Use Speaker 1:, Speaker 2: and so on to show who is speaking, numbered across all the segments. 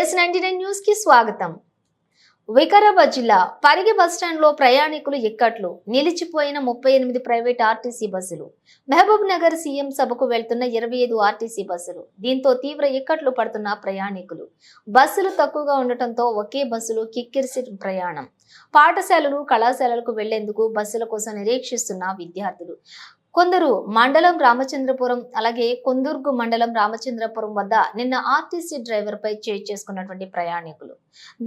Speaker 1: Yes ninety nine న్యూస్కి స్వాగతం. వికారాబాద్ జిల్లా పరిగి బస్టాండ్లో ప్రయాణికులు ఎక్కట్లు నిలిచిపోయిన ముప్పై ఎనిమిది ప్రైవేట్ ఆర్టీసీ బస్సులు. మహబూబ్ నగర్ సీఎం సభకు వెళ్తున్న ఇరవై ఐదు ఆర్టీసీ బస్సులు. దీంతో తీవ్ర ఇక్కట్లు పడుతున్న ప్రయాణికులు. బస్సులు తక్కువగా ఉండటంతో ఒకే బస్సులు కిక్కిరిసి ప్రయాణం. పాఠశాలలు కళాశాలలకు వెళ్ళేందుకు బస్సుల కోసం నిరీక్షిస్తున్న విద్యార్థులు. కొందరు మండలం రామచంద్రపురం అలాగే కొందుర్గు మండలం రామచంద్రపురం వద్ద నిన్న ఆర్టీసీ డ్రైవర్ పై చేయి చేసుకున్నటువంటి ప్రయాణికులు.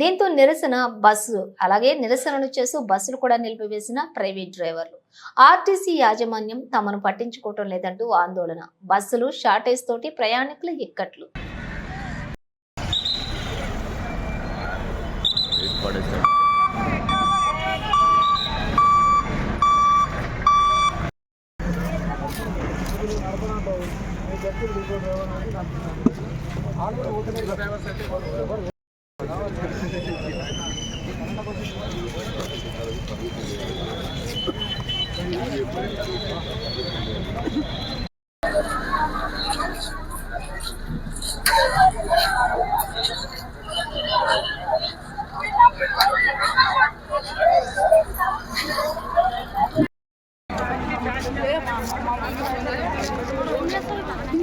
Speaker 1: దీంతో నిరసన బస్సు అలాగే నిరసనలు చేస్తూ బస్సులు కూడా నిలిపివేసిన ప్రైవేట్ డ్రైవర్లు. ఆర్టీసీ యాజమాన్యం తమను పట్టించుకోవటం లేదంటూ ఆందోళన. బస్సులు షార్టేజ్ తోటి ప్రయాణికులు ఇక్కట్లు.
Speaker 2: ఏంటో అడ్రస్ ఏంటో ఒక బస్ మీద వేసుకోవచ్చు కదా మా డిపోలు రూట్లు మాట్లాడితే ఎట్లా? అసలు తగ్గకుండా ఉండాలి.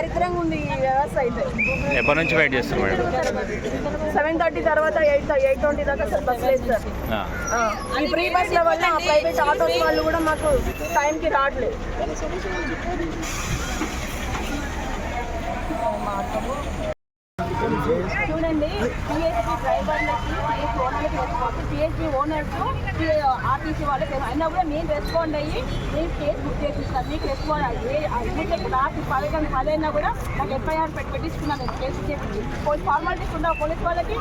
Speaker 2: దరిద్రంగా ఉంది ఈ వ్యవస్థ అయితే.
Speaker 3: ఎప్పటి నుంచి వెయిట్ చేస్తారు మేడం?
Speaker 2: సెవెన్ థర్టీ తర్వాత ఎయిట్ ఎయిట్ ట్వంటీ దాకా అసలు బస్ లేదు సార్. ఈ ఫ్రీ బస్ల వల్ల ఆ ప్రైవేట్ ఆటోస్ వాళ్ళు కూడా మాకు టైంకి రావట్లేదు. చూడండి డ్రైవర్లకి పిఎస్ ఓనర్లకి పిఎస్పీ ఓనర్స్ ఆర్టీసీ వాళ్ళకి అయినా కూడా నేను రెస్పాండ్ అయ్యి నేను కేసు బుక్ చేసిస్తాను మీకు రెస్పాండ్ అయ్యి అడ్మిట్ రాసి పదకొండు పదైనా కూడా నాకు ఎఫ్ఐఆర్ పెట్టి పెట్టించుకున్నాను నేను కేసు చేసి. పోలీస్ ఫార్మాలిటీస్ ఉండవు పోలీస్ వాళ్ళకి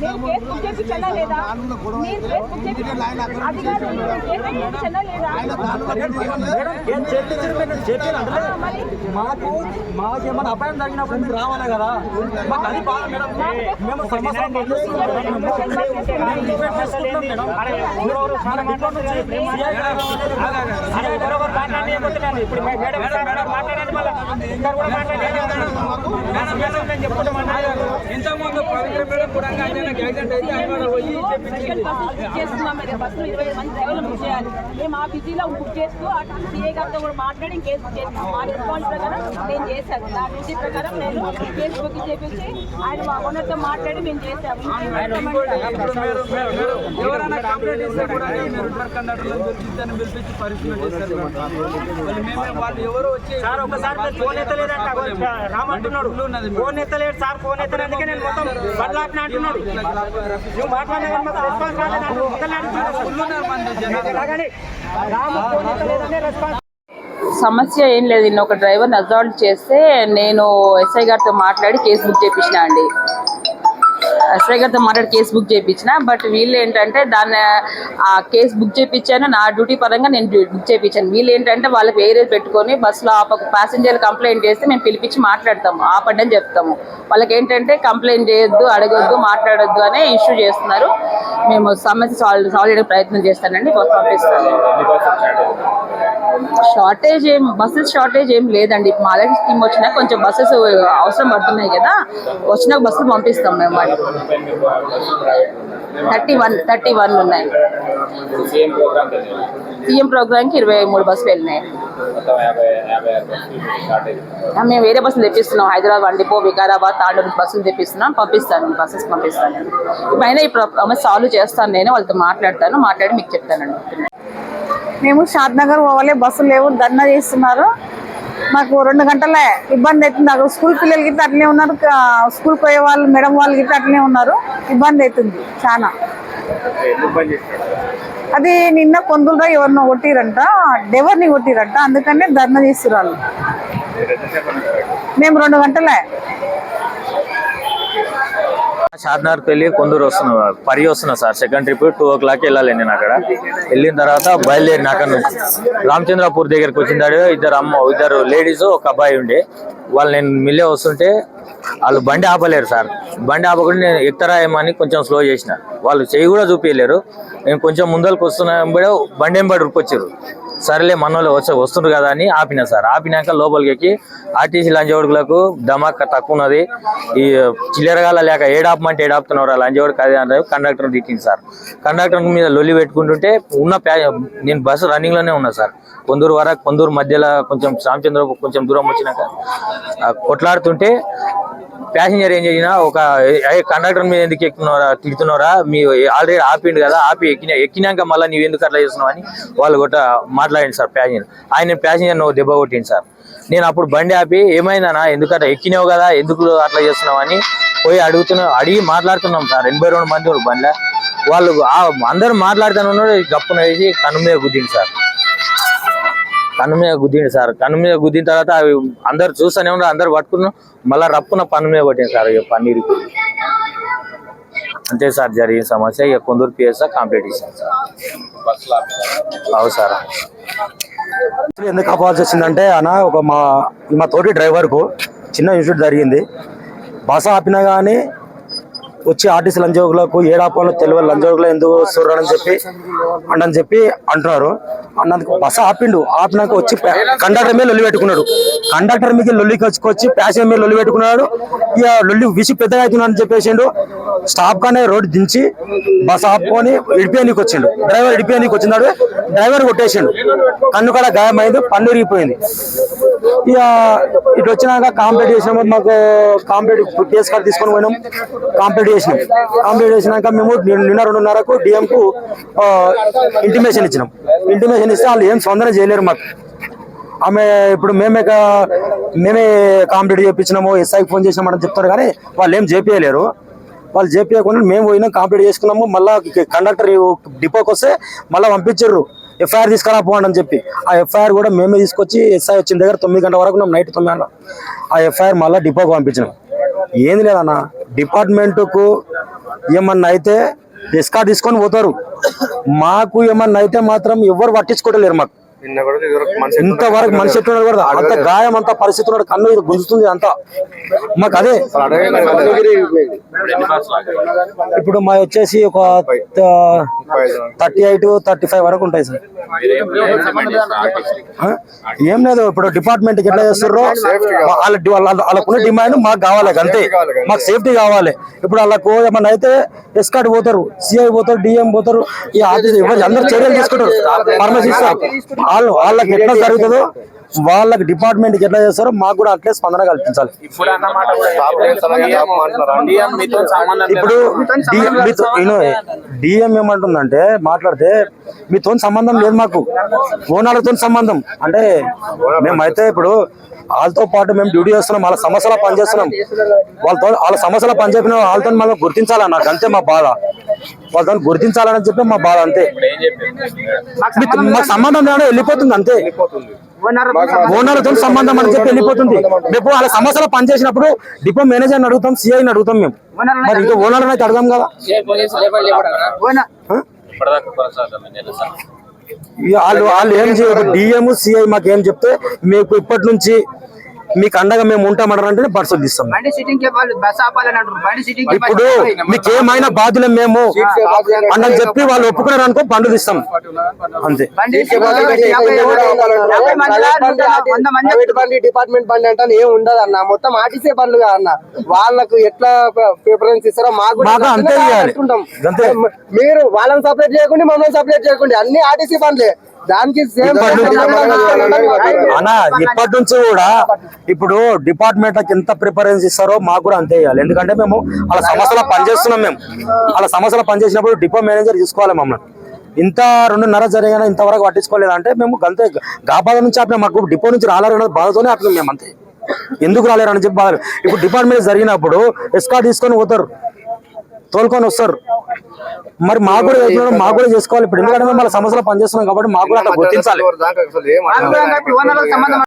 Speaker 2: నేను కేసు బుక్ చేపించానా లేదా? నేను కేసు బుక్ చేపించాను అది కాదు నేను కేసు బుక్ చేపించానా లేదా ఆ, మరి
Speaker 4: మాకు మాకు ఏమైనా అపాయం జరిగినప్పుడు మీరు రావాలి కదా? మాకు అది బాధ మేడం. మేము సంవత్సరం పనిచేస్తున్నాం మేడం. మేము డిఫెండ్ చేసుకుంటాం మేడం. మీరు
Speaker 5: ఇంతకుముందు పవిత్ర మేడం కూడా ఆయనకి యాక్సిడెంట్ అయితే ఆయన పోయి
Speaker 2: ఇరవై మంది డ్రైవర్లు బుక్ చేయాలి మేము ఆ బిజీలో బుక్ చేస్తూ అటు సీఏ గారితో కూడా మాట్లాడి కేసు చేస్తాం మా రెస్పాన్స్ ప్రకారం నేను చేశాను నా డ్యూటీ ప్రకారం నేను కేసు బుక్ చేపించి ఆయన మా ఓనర్తో మాట్లాడి మేము చేశాము
Speaker 5: ఎవరైనా కంప్లైంట్ ఇస్తే కూడా మీరు రిపేర్ కండక్టర్లు దొరికిందని పిలిపించి పరిశీలన చేశారు మేడం. మళ్ళీ మేమే వాళ్ళు ఎవరు వచ్చి
Speaker 4: సార్ ఒకసారి మీరు ఫోన్ ఎత్తలేదంట. అంటున్నాడు. ఫోన్ ఎత్తలేడు సార్ ఫోన్ ఎత్తలేదు అందుకే నేను మొత్తం బదలాట్న అంటున్నాడు. నువ్వు మాట్లాడినా కానీ రెస్పాన్స్ రాలేదు రాము ఫోన్ ఎత్తలేదనే రెస్పాన్స్
Speaker 6: సమస్య ఏం లేదు. నిన్న ఒక డ్రైవర్ని అజాల్ట్ చేస్తే నేను ఎస్ఐ గారితో మాట్లాడి కేసు బుక్ చేయించిన అండి. శ్రీగర్తో మాట్లాడి కేసు బుక్ చేయించిన బట్ వీళ్ళు ఏంటంటే దాన్ని ఆ కేసు బుక్ చేయించాను నా డ్యూటీ పరంగా నేను బుక్ చేయించాను. వీళ్ళు ఏంటంటే వాళ్ళకి వేరే పెట్టుకొని బస్సులో ఆపక ప్యాసింజర్ కంప్లైంట్ చేస్తే మేము పిలిపించి మాట్లాడతాము ఆపండి అని చెప్తాము. వాళ్ళకి ఏంటంటే కంప్లైంట్ చేయొద్దు అడగొద్దు మాట్లాడొద్దు అనే ఇష్యూ చేస్తున్నారు. మేము సమస్య సాల్వ్ సాల్వ్ చేయడానికి ప్రయత్నం చేస్తానండి పంపిస్తాను షార్టేజ్ ఏం బస్సెస్ షార్టేజ్ ఏం లేదండి. మాలయ స్కీమ్ వచ్చినా కొంచెం బస్సెస్ అవసరం పడుతున్నాయి కదా. వచ్చిన బస్సులు పంపిస్తాం మేము వాటిని థర్టీ వన్ థర్టీ వన్ ఉన్నాయి. సీఎం ప్రోగ్రామ్కి ఇరవై మూడు బస్సులు వెళ్ళినాయి. మేము వేరే బస్సులు తెప్పిస్తున్నాం. హైదరాబాద్ వండిపో వికారాబాద్ తాండూరు బస్సులు తెప్పిస్తున్నాం. పంపిస్తాను బస్సెస్ పంపిస్తాను. పైన ఈ ప్రాబ్లమ్ సాల్వ్ చేస్తాను నేను వాళ్ళతో మాట్లాడతాను. మాట్లాడి మీకు చెప్తానండి.
Speaker 7: మేము షాద్ నగర్ పోవాలి బస్సులు లేవు ధర్నా చేస్తున్నారు. మాకు రెండు గంటలే ఇబ్బంది అవుతుంది. అక్కడ స్కూల్ పిల్లలకి గిట్ల అట్లనే ఉన్నారు. స్కూల్ పోయే వాళ్ళు మేడం వాళ్ళు గిట్ల అట్లనే ఉన్నారు. ఇబ్బంది అవుతుంది చాలా. అది నిన్న కొందులో ఎవరినో కొట్టిరంట డెవర్ని కొట్టిరంట. అందుకనే ధర్నా చేస్తున్నారు వాళ్ళు. మేము రెండు గంటలే.
Speaker 3: షాద్నార్కి వెళ్ళి కొందరు వస్తున్నా పరి వస్తున్నా sir. Second trip two o'clock వెళ్ళాలి నేను అక్కడ. వెళ్ళిన తర్వాత బయలుదేరిన అక్కడ నుంచి. రామచంద్రపూర్ దగ్గరికి వచ్చిందాడు ఇద్దరు అమ్మ ఇద్దరు లేడీస్ ఒక అబ్బాయి ఉండే. వాళ్ళు నేను మిల్లే వస్తుంటే వాళ్ళు బండి ఆపలేరు సార్. బండి ఆపకుండా నేను ఎక్కుతారా ఏమో అని కొంచెం స్లో చేసిన. వాళ్ళు చేయి కూడా చూపించలేరు నేను కొంచెం ముందరకు వస్తున్నా బండి ఎంబడి ఉరికొచ్చారు. సరేలే మన వాళ్ళు వస్తుండ్రు కదా అని ఆపిన సార్. ఆపినాక లోపలికి ఎక్కి ఆర్టీసీ లంచగొడుకులకు ధమాక తక్కువ ఉన్నది. ఈ చిల్లరగాల లేక ఏడాపమంటే ఏడాపుతున్నారు లంచగొడుకు అదే అంటే కండక్టర్ తిట్టింది సార్. కండక్టర్ మీద లొల్లి పెట్టుకుంటుంటే ఉన్న నేను బస్సు రన్నింగ్లోనే ఉన్నా సార్. కొందూరు వరకు కొందూరు మధ్యలో కొంచెం రామచంద్ర కొంచెం దూరం వచ్చినాక కొట్లాడుతుంటే ప్యాసింజర్ ఏం చేసినా ఒక కండక్టర్ మీద ఎందుకు ఎక్కుతున్నారా తిడుతున్నారా మీ ఆల్రెడీ ఆపిండు కదా ఆపి ఎక్కిన ఎక్కినాక మళ్ళీ నీవు ఎందుకు అట్లా చేస్తున్నావు అని వాళ్ళు కూడా మాట్లాడింది సార్ ప్యాసింజర్ ఆయన ప్యాసింజర్ నువ్వు దెబ్బ కొట్టింది సార్. నేను అప్పుడు బండి ఆపి ఏమైందనా ఎందుకు అట్లా ఎక్కినావు కదా ఎందుకు అట్లా చేస్తున్నావు అని పోయి అడుగుతున్నా అడిగి మాట్లాడుతున్నాం సార్. ఎనభై రెండు మంది ఉన్నారు బండిలో. వాళ్ళు అందరూ మాట్లాడుతున్నా గప్పున వేసి కన్ను మీద గుద్దింది సార్. కన్ను మీద గుద్దిండు సార్. కన్ను మీద గుద్దిన తర్వాత అవి అందరు చూస్తూనే ఉన్నారు అందరు పట్టుకున్నాం మళ్ళీ రప్పున పన్ను మీద పట్టింది సార్ ఇక పన్నీరు. అంతే సార్ జరిగిన సమస్య. ఇక కొందరు పిఎస్ కాంపిటీషన్ సార్. అవు సార్.
Speaker 4: ఎందుకు ఆపాల్సి వచ్చిందంటే అన్న ఒక మా మా తోటి డ్రైవర్కు చిన్న ఇన్సిడెంట్ జరిగింది. బస్ ఆపినా కానీ వచ్చి ఆర్టీసీ లంచోగులకు ఏడాపాలో తెలియదు లంచోగులు ఎందుకు వస్తుర్రు అని చెప్పి అని చెప్పి అంటున్నారు. అన్నందుకు బస ఆపిండు. ఆపినాక వచ్చి కండక్టర్ మీద లొల్లి పెట్టుకున్నాడు. కండక్టర్ మీద లొల్లికి వచ్చి ప్యాసింజర్ మీద లొల్లి పెట్టుకున్నాడు. ఇక లొల్లి విసి పెద్దగా అవుతుందని చెప్పేసిండు. స్టాప్ కానీ రోడ్డు దించి బస్ ఆపుకొని ఇడిపోయానికి వచ్చిండు. డ్రైవర్ ఇడిపోయానికి వచ్చినాడు డ్రైవర్ కొట్టేసిండు. కన్ను కూడా గాయమైంది పన్ను ఇరిగిపోయింది ఇక ఇటు వచ్చినాక కాంప్లీట్ చేసినాము. మాకు కాంప్లీట్ కేసు కార్డు తీసుకొని పోయినాం. కాంప్లీట్ చేసినాం కాంప్లీట్ చేసినాక మేము నిన్న రెండున్నరకు డిఎంకు ఇంటిమేషన్ ఇచ్చినాం. ఇంటిమేషన్ ఇస్తే వాళ్ళు ఏం స్పందన చేయలేరు మాకు. ఆమె ఇప్పుడు మేమే మేమే కాంప్లీట్ చేయించినాము ఎస్ఐకి ఫోన్ చేసినామని చెప్తారు కానీ వాళ్ళు ఏం చేపియలేరు. వాళ్ళు చేపియకుండా మేము పోయినాం కాంప్లీట్ చేసుకున్నాము మళ్ళీ కండక్టర్ డిపోకి వస్తే మళ్ళీ పంపించారు ఎఫ్ఐఆర్ తీసుకురా పోండి అని చెప్పి. ఆ ఎఫ్ఐఆర్ కూడా మేమే తీసుకొచ్చి ఎస్ఐ వచ్చిన దగ్గర తొమ్మిది గంటల వరకు నైట్ తొమ్మిది గంటల. ఆ ఎఫ్ఐఆర్ మళ్ళీ డిపోకి పంపించినాం. ఏంది లేదన్న డిపార్ట్మెంట్కు ఏమన్నా అయితే డిస్కార్డ్ తీసుకొని పోతారు. మాకు ఏమన్నా అయితే మాత్రం ఎవరు పట్టించుకోవట్లేరు మాకు. ఇంతవరకు మనిషి ఎట్లున్నాడు కూడా అంత గాయం అంత పరిస్థితి ఉన్నాడు. కన్ను ఇది గుంజుతుంది అంతా. మాకు అదే. ఇప్పుడు మా వచ్చేసి ఒక థర్టీ ఎయిట్ థర్టీ ఫైవ్ వరకు ఉంటాయి సార్? ఏం లేదు ఇప్పుడు డిపార్ట్మెంట్ ఎట్లా చేస్తారో వాళ్ళ వాళ్ళ- వాళ్ళకున్న డిమాండ్ మాకు కావాలి. అంతే. మాకు సేఫ్టీ కావాలి. ఇప్పుడు వాళ్ళకు ఏమన్నా అయితే ఎస్కాట్ పోతారు సిఐ పోతారు డిఎం పోతారు ఈ ఆఫీస్ అందరు చర్యలు తీసుకుంటారు. ఇస్తారు వాళ్ళు వాళ్ళకి ఎట్లా జరుగుతుందో వాళ్ళకి డిపార్ట్మెంట్కి ఎట్లా చేస్తారో మాకు కూడా అట్లే స్పందన కల్పించాలి. ఇప్పుడు డిఎం ఏమంటుందంటే మాట్లాడితే మీతో సంబంధం లేదు మాకు. ఓనర్లతో సంబంధం. అంటే మేమైతే ఇప్పుడు వాళ్ళతో పాటు మేము డ్యూటీ చేస్తున్నాం వాళ్ళ సమస్యలో పనిచేస్తున్నాం వాళ్ళతో వాళ్ళ సమస్యలో పనిచేపిన వాళ్ళతో మనం గుర్తించాలన్న నాకు అంతే మా బాధ. వాళ్ళతో గుర్తించాలని చెప్పి మా బాధ అంతే. మీ- మాకు సంబంధం లేకుండా వెళ్ళిపోతుంది అంతే. ఓనర్లతో సంబంధం అని చెప్పి వెళ్ళిపోతుంది. రేపు వాళ్ళ సమస్యలో పనిచేసినప్పుడు డిపో మేనేజర్ని అడుగుతాం సిఐని అడుగుతాం మేము. మరి ఇంకా ఓనర్ అయితే అడగాం కదా. వాళ్ళు వాళ్ళు ఏం చేయదు డిఎం సిఐ మాకు ఏం చెప్తే మీకు ఇప్పటి నుంచి మీకు అండగా మేము ఉంటామన్నారు అంటే
Speaker 8: బస్ సిట్టింగ్
Speaker 4: ఇప్పుడు మీకు ఏమైనా బాధ్యులం మేము అని చెప్పి వాళ్ళు ఒప్పుకున్నారు అనుకో బండ్లు తీస్తాం. అంతే.
Speaker 9: డిపార్ట్మెంట్ బండి అంటే ఏం ఉండదు అన్న మొత్తం ఆర్టీసీ బండ్లు అన్న. వాళ్ళకు ఎట్లా ప్రిఫరెన్స్ ఇస్తారో మాకు.
Speaker 4: అంతే.
Speaker 9: మీరు వాళ్ళని సపరేట్ చేయకుండా మమ్మల్ని సపరేట్ చేయకుండా. అన్ని ఆర్టీసీ బండ్లే. దానికి
Speaker 4: అన్న ఇప్పటి నుంచి కూడా ఇప్పుడు డిపార్ట్మెంట్లకు ఎంత ప్రిఫరెన్స్ ఇస్తారో మాకు కూడా అంతే ఇవ్వాలి ఎందుకంటే మేము వాళ్ళ సమస్యలో పనిచేస్తున్నాం మేము. వాళ్ళ సమస్యలో పనిచేసినప్పుడు డిపో మేనేజర్ తీసుకోవాలి మమ్మల్ని. ఇంత రెండున్నర జరిగిన ఇంతవరకు పట్టించుకోలేదు అంటే మేము అంతే గాబాద నుంచి ఆపిన మాకు డిపో నుంచి రాలేరు బాధతోనే ఆపినాం మేము అంతే ఎందుకు రాలేరు అని చెప్పి బాధ ఇప్పుడు డిపార్ట్మెంట్ జరిగినప్పుడు ఎస్కా తీసుకొని పోతారు. తోలుకొని వస్తారు. మరి మాకు కూడా ఎట్లా మాకు కూడా చేసుకోవాలి. ఇప్పుడు ఎందుకంటే మేము వాళ్ళ సమస్యలో పనిచేస్తున్నాం కాబట్టి మాకు కూడా అట్లా గుర్తించాలి.